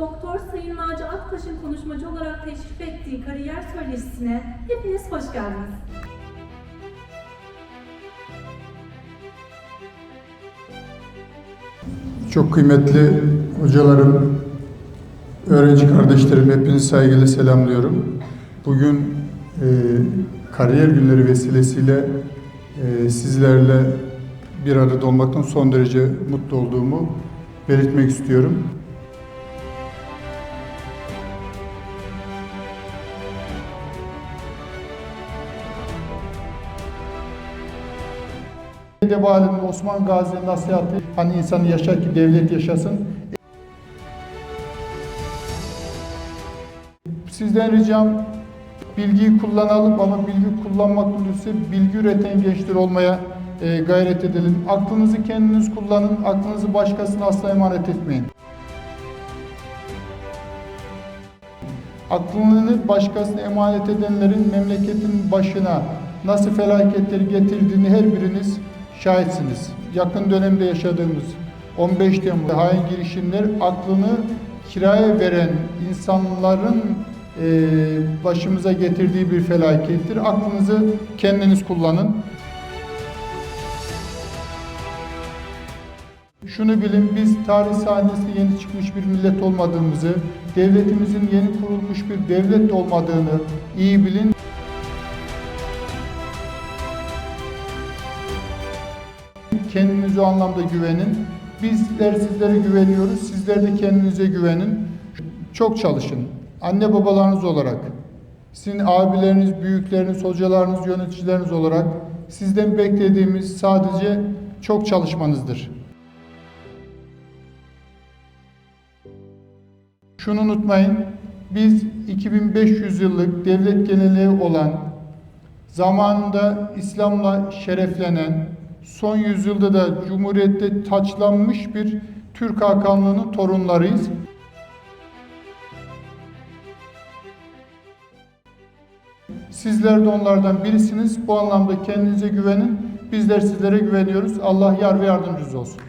Doktor Sayın Naci Aktaş'ın konuşmacı olarak teşrif ettiği kariyer söyleşisine hepiniz hoş geldiniz. Çok kıymetli hocalarım, öğrenci kardeşlerim hepinizi saygıyla selamlıyorum. Bugün e, kariyer günleri vesilesiyle e, sizlerle bir arada olmaktan son derece mutlu olduğumu belirtmek istiyorum. Edebalinin Osman Gazi'nin nasihatı hani insanı yaşar ki devlet yaşasın. Sizden ricam bilgiyi kullanalım ama bilgi kullanmak ise bilgi üreten gençler olmaya e, gayret edelim. Aklınızı kendiniz kullanın, aklınızı başkasına asla emanet etmeyin. Aklını başkasına emanet edenlerin memleketin başına nasıl felaketleri getirdiğini her biriniz şahitsiniz. Yakın dönemde yaşadığımız 15 Temmuz hain girişimler aklını kiraya veren insanların e, başımıza getirdiği bir felakettir. Aklınızı kendiniz kullanın. Şunu bilin, biz tarih sahnesinde yeni çıkmış bir millet olmadığımızı, devletimizin yeni kurulmuş bir devlet olmadığını iyi bilin. Kendinize o anlamda güvenin. Bizler sizlere güveniyoruz, sizler de kendinize güvenin. Çok çalışın. Anne babalarınız olarak, sizin abileriniz, büyükleriniz, hocalarınız, yöneticileriniz olarak sizden beklediğimiz sadece çok çalışmanızdır. Şunu unutmayın, biz 2500 yıllık devlet geleneği olan, zamanında İslam'la şereflenen, son yüzyılda da Cumhuriyet'te taçlanmış bir Türk Hakanlığı'nın torunlarıyız. Sizler de onlardan birisiniz. Bu anlamda kendinize güvenin. Bizler sizlere güveniyoruz. Allah yar ve yardımcınız olsun.